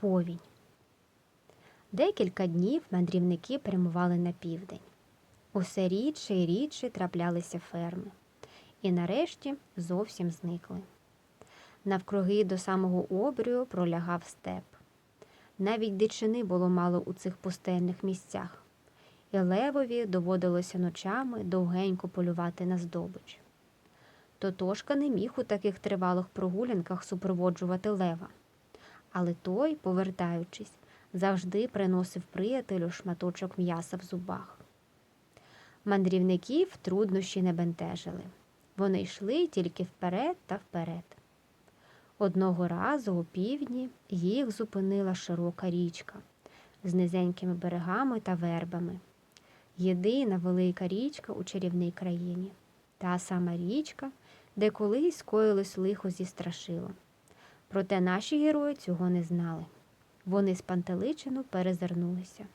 Повінь. Декілька днів мандрівники прямували на південь. Усе рідше і рідше траплялися ферми, і нарешті зовсім зникли. Навкруги до самого обрію пролягав степ. Навіть дичини було мало у цих пустельних місцях, і левові доводилося ночами довгенько полювати на здобич. Тотошка не міг у таких тривалих прогулянках супроводжувати лева, але той, повертаючись, завжди приносив приятелю шматочок м'яса в зубах. Мандрівників труднощі не бентежили. Вони йшли тільки вперед та вперед. Одного разу у півдні їх зупинила широка річка з низенькими берегами та вербами. Єдина велика річка у чарівній країні. Та сама річка, де колись скоїлось лихо зі страшилом. Проте наші герої цього не знали. Вони спантеличено перезирнулися.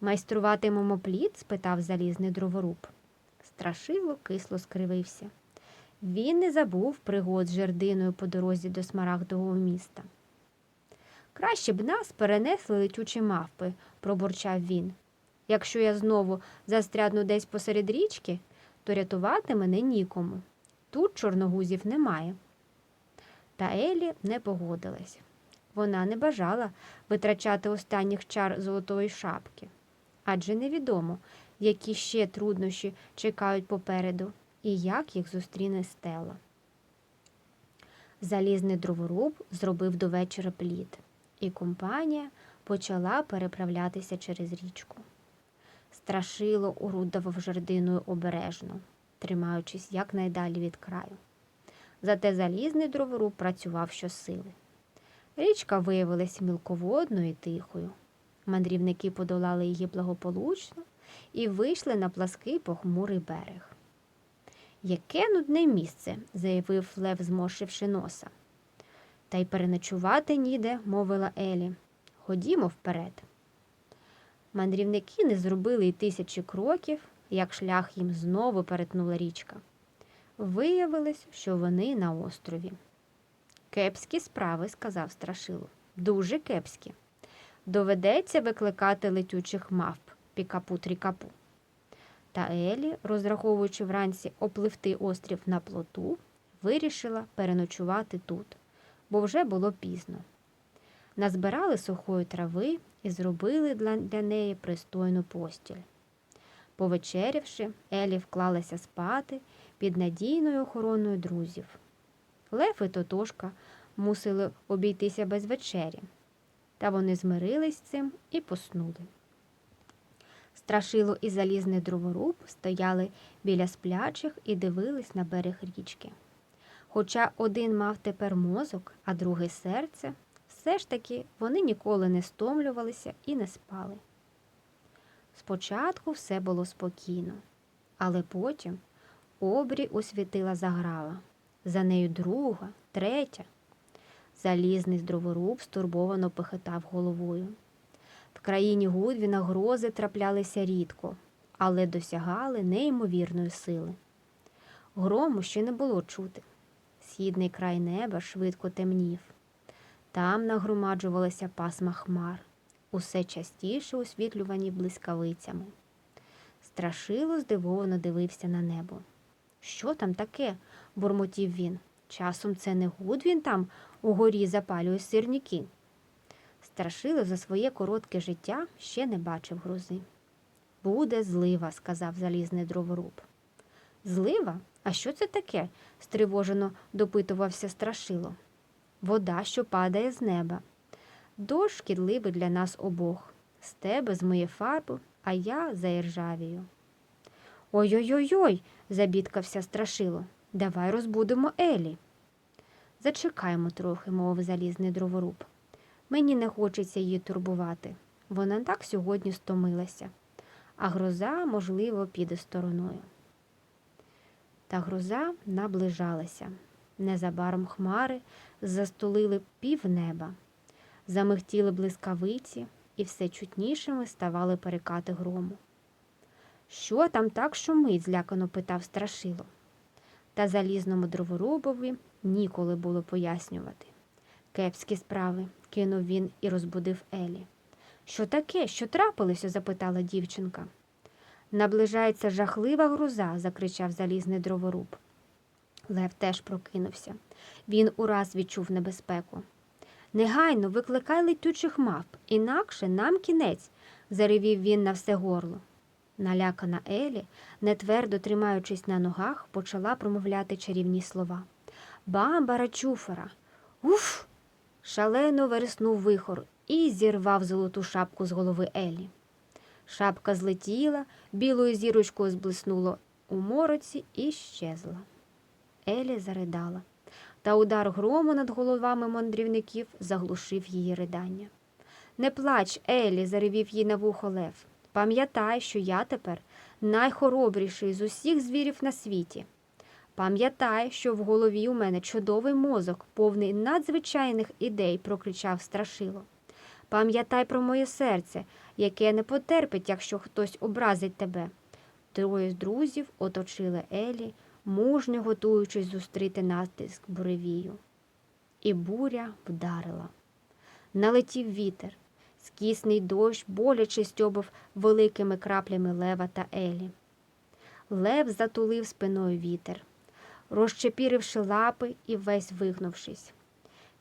Майструватимемо плід? спитав залізний дроворуб. Страшило кисло скривився. Він не забув пригод з жердиною по дорозі до смарагдового міста. Краще б нас перенесли летючі мавпи, пробурчав він. Якщо я знову застрядну десь посеред річки, то рятувати мене нікому. Тут чорногузів немає. Та Елі не погодилась. Вона не бажала витрачати останніх чар золотої шапки, адже невідомо, які ще труднощі чекають попереду і як їх зустріне стела. Залізний дроворуб зробив до вечора плід, і компанія почала переправлятися через річку. Страшило орудував жердиною обережно, тримаючись якнайдалі від краю. Зате залізний дроворуб працював щосили. Річка виявилась мілководною і тихою. Мандрівники подолали її благополучно і вийшли на плаский похмурий берег. Яке нудне місце, заявив Лев, зморшивши носа. Та й переночувати ніде, мовила Елі. Ходімо вперед. Мандрівники не зробили й тисячі кроків, як шлях їм знову перетнула річка. Виявилось, що вони на острові. Кепські справи, сказав Страшило. Дуже кепські. Доведеться викликати летючих мавп пікапу трікапу. Та Елі, розраховуючи вранці опливти острів на плоту, вирішила переночувати тут, бо вже було пізно. Назбирали сухої трави і зробили для неї пристойну постіль. Повечерявши, Елі вклалася спати під надійною охороною друзів. Лев і Тотошка мусили обійтися без вечері, та вони змирились з цим і поснули. Страшило і залізний дроворуб стояли біля сплячих і дивились на берег річки. Хоча один мав тепер мозок, а другий серце, все ж таки вони ніколи не стомлювалися і не спали. Спочатку все було спокійно, але потім обрій освітила заграва, за нею друга, третя. Залізний дроворуб стурбовано похитав головою. В країні Гудвіна грози траплялися рідко, але досягали неймовірної сили. Грому ще не було чути. Східний край неба швидко темнів. Там нагромаджувалася пасма хмар, усе частіше освітлювані блискавицями. Страшило здивовано дивився на небо. Що там таке? бурмотів він. Часом це не Гудвін там угорі запалює сирніки. Страшило за своє коротке життя ще не бачив грози. Буде злива, сказав залізний дроворуб. Злива? А що це таке? стривожено допитувався страшило. Вода, що падає з неба. Дощ шкідливий для нас обох. З тебе змиє фарбу, а я заіржавію. Ой-ой-ой, ой забідкався страшило. Давай розбудемо Елі. Зачекаємо трохи, мовив залізний дроворуб. Мені не хочеться її турбувати. Вона так сьогодні стомилася, а гроза, можливо, піде стороною. Та гроза наближалася. Незабаром хмари застулили півнеба, замихтіли блискавиці і все чутнішими ставали перекати грому. Що там так шумить? злякано питав страшило. Та залізному дроворубові ніколи було пояснювати. Кепські справи, кинув він і розбудив Елі. Що таке? Що трапилося? запитала дівчинка. Наближається жахлива гроза, закричав залізний дроворуб. Лев теж прокинувся. Він ураз відчув небезпеку. Негайно викликай летючих мавп, інакше нам кінець, заревів він на все горло. Налякана Елі, нетвердо тримаючись на ногах, почала промовляти чарівні слова. Бамбара чуфера. Уф. Шалено вереснув вихор і зірвав золоту шапку з голови Елі. Шапка злетіла, білою зірочкою зблиснуло у мороці і щезла. Елі заридала, та удар грому над головами мандрівників заглушив її ридання. Не плач, Елі, заревів їй на вухо Лев. Пам'ятай, що я тепер найхоробріший з усіх звірів на світі. Пам'ятай, що в голові у мене чудовий мозок, повний надзвичайних ідей, прокричав страшило. Пам'ятай про моє серце, яке не потерпить, якщо хтось образить тебе. Троє з друзів оточили Елі, мужньо готуючись зустріти натиск буревію. І буря вдарила. Налетів вітер. Скісний дощ боляче стьобав великими краплями лева та Елі. Лев затулив спиною вітер, розчепіривши лапи і весь вигнувшись.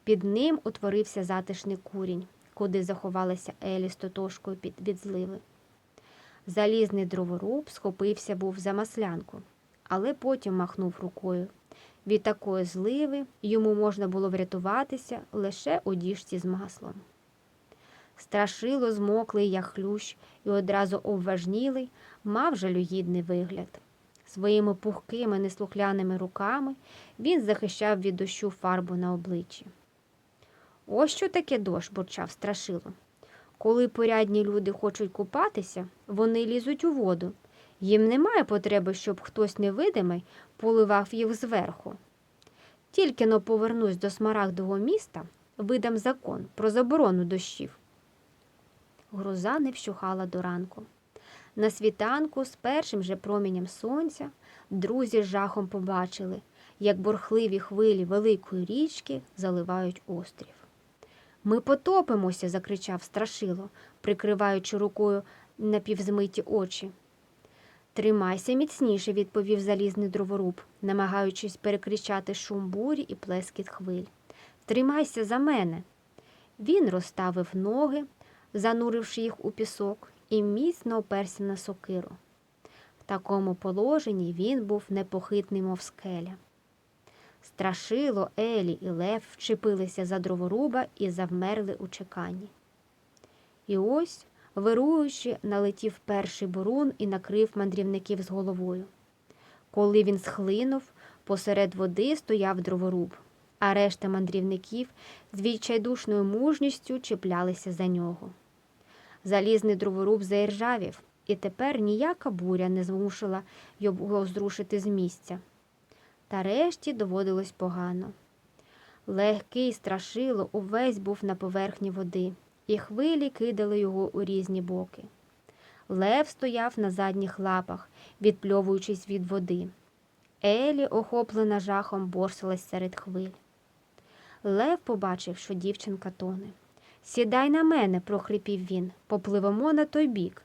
Під ним утворився затишний курінь, куди заховалася Елі з тотошкою під від зливи. Залізний дроворуб схопився був за маслянку, але потім махнув рукою. Від такої зливи йому можна було врятуватися лише у діжці з маслом. Страшило змоклий, як хлющ, і одразу обважнілий, мав жалюгідний вигляд. Своїми пухкими, неслухляними руками він захищав від дощу фарбу на обличчі. Ось що таке дощ, бурчав страшило. Коли порядні люди хочуть купатися, вони лізуть у воду. Їм немає потреби, щоб хтось невидимий поливав їх зверху. Тільки но повернусь до смарагдового міста, видам закон про заборону дощів. Гроза не вщухала до ранку. На світанку з першим же промінням сонця друзі з жахом побачили, як бурхливі хвилі великої річки заливають острів. Ми потопимося, закричав страшило, прикриваючи рукою напівзмиті очі. Тримайся міцніше, відповів залізний дроворуб, намагаючись перекричати шум бурі і плескіт хвиль. Тримайся за мене. Він розставив ноги, зануривши їх у пісок, і міцно оперся на сокиру. В такому положенні він був непохитний, мов скеля. Страшило, Елі і Лев вчепилися за дроворуба і завмерли у чеканні. І ось, вируючи, налетів перший бурун і накрив мандрівників з головою. Коли він схлинув, посеред води стояв дроворуб, а решта мандрівників з відчайдушною мужністю чіплялися за нього. Залізний дроворуб заіржавів, і тепер ніяка буря не змусила його зрушити з місця. Та решті доводилось погано. Легкий страшило увесь був на поверхні води, і хвилі кидали його у різні боки. Лев стояв на задніх лапах, відпльовуючись від води. Елі, охоплена жахом, борсилась серед хвиль. Лев побачив, що дівчинка тоне. Сідай на мене, прохрипів він, попливемо на той бік.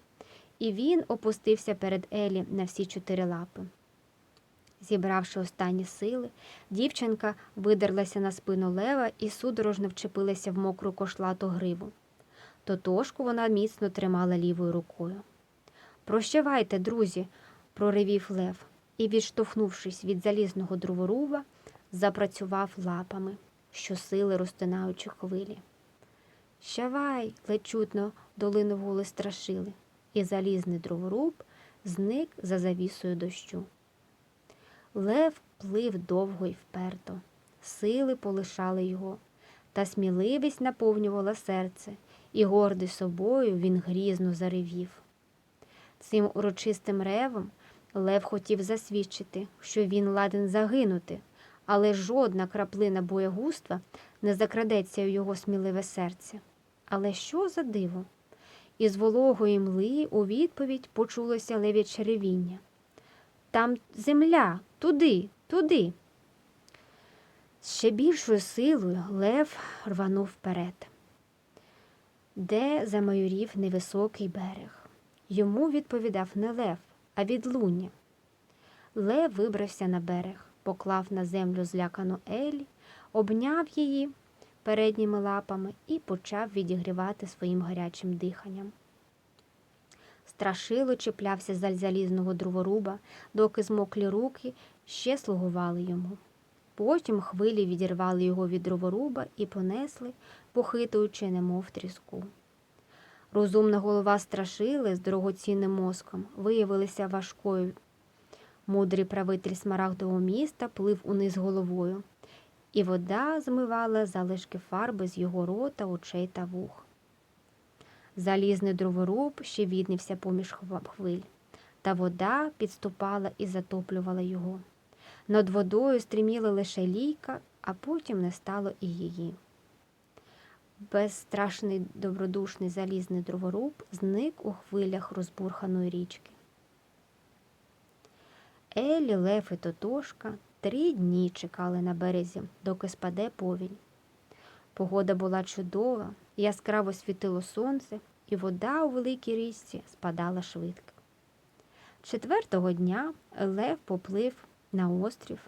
І він опустився перед Елі на всі чотири лапи. Зібравши останні сили, дівчинка видерлася на спину лева і судорожно вчепилася в мокру кошлату гриву. Тотошку вона міцно тримала лівою рукою. Прощавайте, друзі, проривів лев і, відштовхнувшись від залізного дроворуба, запрацював лапами, щосили розтинаючи хвилі. Щавай, ледь чутно долинув голос страшили, і залізний дроворуб зник за завісою дощу. Лев плив довго й вперто, сили полишали його, та сміливість наповнювала серце, і гордий собою він грізно заревів. Цим урочистим ревом Лев хотів засвідчити, що він ладен загинути, але жодна краплина боягузтва не закрадеться у його сміливе серце. Але що за диво? Із вологої мли у відповідь почулося лев'яче ревіння. Там земля, туди, туди. З ще більшою силою лев рванув вперед. де замайорів невисокий берег. Йому відповідав не лев, а відлуння. Лев вибрався на берег, поклав на землю злякану Елі, обняв її передніми лапами і почав відігрівати своїм гарячим диханням. Страшило чіплявся за залізного дроворуба, доки змоклі руки ще слугували йому. Потім хвилі відірвали його від дроворуба і понесли, похитуючи, немов тріску. Розумна голова страшили з дорогоцінним мозком виявилася важкою. Мудрий правитель смарагдового міста плив униз головою, і вода змивала залишки фарби з його рота, очей та вух. Залізний дроворуб ще віднився поміж хвиль, та вода підступала і затоплювала його. Над водою стріміла лише лійка, а потім не стало і її. Безстрашний добродушний залізний дроворуб зник у хвилях розбурханої річки. Елі, Лев і Тотошка три дні чекали на березі, доки спаде повінь. Погода була чудова, яскраво світило сонце, і вода у великій річці спадала швидко. Четвертого дня Лев поплив на острів.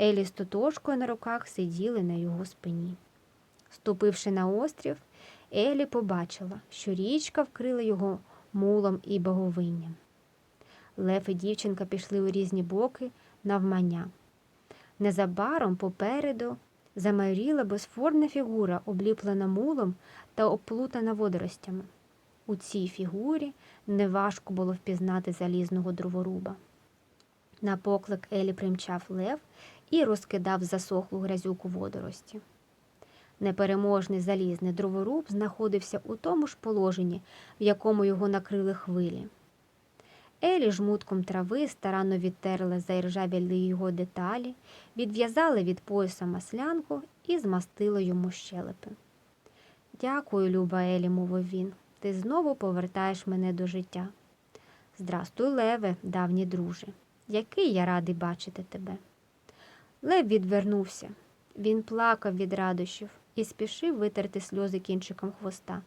Елі з Тотошкою на руках сиділи на його спині. Ступивши на острів, Елі побачила, що річка вкрила його мулом і боговинням. Лев і дівчинка пішли у різні боки навмання. Незабаром попереду замайоріла безформна фігура, обліплена мулом та оплутана водоростями. У цій фігурі неважко було впізнати залізного дроворуба. На поклик Елі примчав лев і розкидав засохлу грязюку водорості. Непереможний залізний дроворуб знаходився у тому ж положенні, в якому його накрили хвилі. Елі жмутком трави старанно відтерла заіржавілі його деталі, відв'язала від пояса маслянку і змастила йому щелепи. Дякую, люба Елі, мовив він. Ти знову повертаєш мене до життя. Здрастуй, Леве, давній друже. Який я радий бачити тебе. Лев відвернувся. Він плакав від радощів і спішив витерти сльози кінчиком хвоста.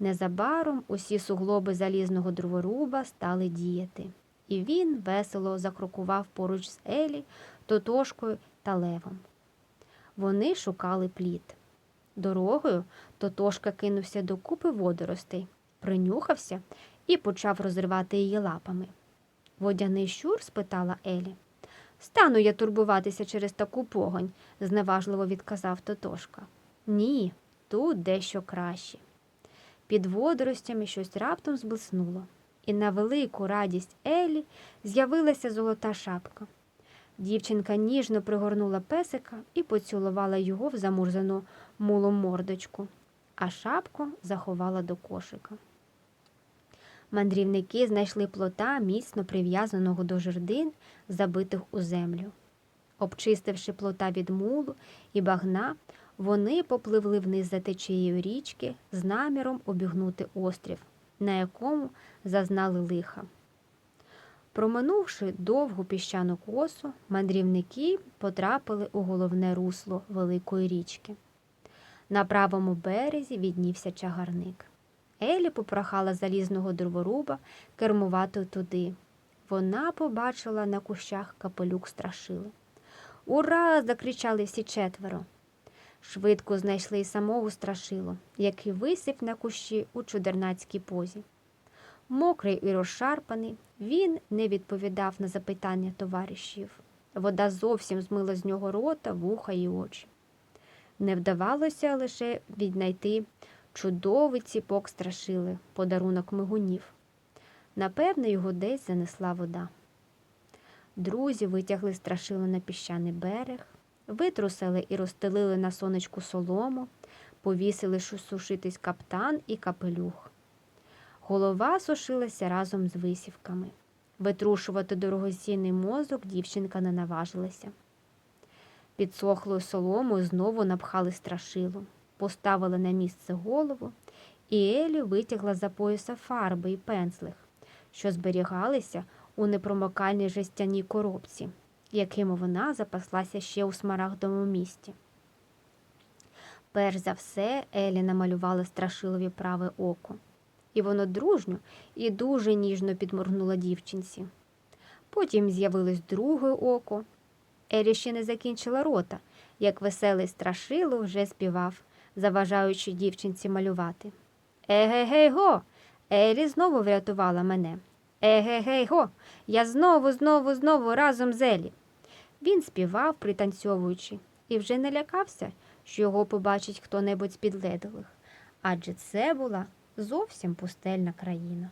Незабаром усі суглоби залізного дроворуба стали діяти, і він весело закрокував поруч з Елі, Тотошкою та Левом. Вони шукали плід. Дорогою Тотошка кинувся до купи водоростей, принюхався і почав розривати її лапами. Водяний щур? спитала Елі. Стану я турбуватися через таку погонь, зневажливо відказав Тотошка. Ні, тут дещо краще. Під водоростями щось раптом зблиснуло, і на велику радість Елі з'явилася золота шапка. Дівчинка ніжно пригорнула песика і поцілувала його в замурзану мулом мордочку, а шапку заховала до кошика. Мандрівники знайшли плота, міцно прив'язаного до жердин, забитих у землю. Обчистивши плота від мулу і багна, вони попливли вниз за течією річки з наміром обігнути острів, на якому зазнали лиха. Проминувши довгу піщану косу, мандрівники потрапили у головне русло великої річки. На правому березі віднівся чагарник. Елі попрохала залізного дроворуба кермувати туди. Вона побачила на кущах капелюк страшили. Ура! закричали всі четверо. Швидко знайшли й самого страшило, який висів на кущі у чудернацькій позі. Мокрий і розшарпаний, він не відповідав на запитання товаришів. Вода зовсім змила з нього рота, вуха і очі. Не вдавалося лише віднайти чудовий ціпок страшили, подарунок мигунів. Напевне, його десь занесла вода. Друзі витягли страшило на піщаний берег, витрусили і розстелили на сонечку солому, повісили сушитись каптан і капелюх. Голова сушилася разом з висівками. Витрушувати дорогоцінний мозок дівчинка не наважилася. Підсохлою соломою знову напхали страшилу, поставили на місце голову, і Елі витягла за пояса фарби і пензлих, що зберігалися у непромокальній жестяній коробці, якими вона запаслася ще у смарагдовому місті. Перш за все, Елі намалювала страшилові праве око, і воно дружньо і дуже ніжно підморгнуло дівчинці. Потім з'явилось друге око. Елі ще не закінчила рота, як веселий страшило вже співав, заважаючи дівчинці малювати. Еге-гей-го! Елі знову врятувала мене. Еге-гей-го! Я знову, знову, знову разом з Елі. Він співав, пританцьовуючи, і вже не лякався, що його побачить хто-небудь з підлеглих, адже це була зовсім пустельна країна.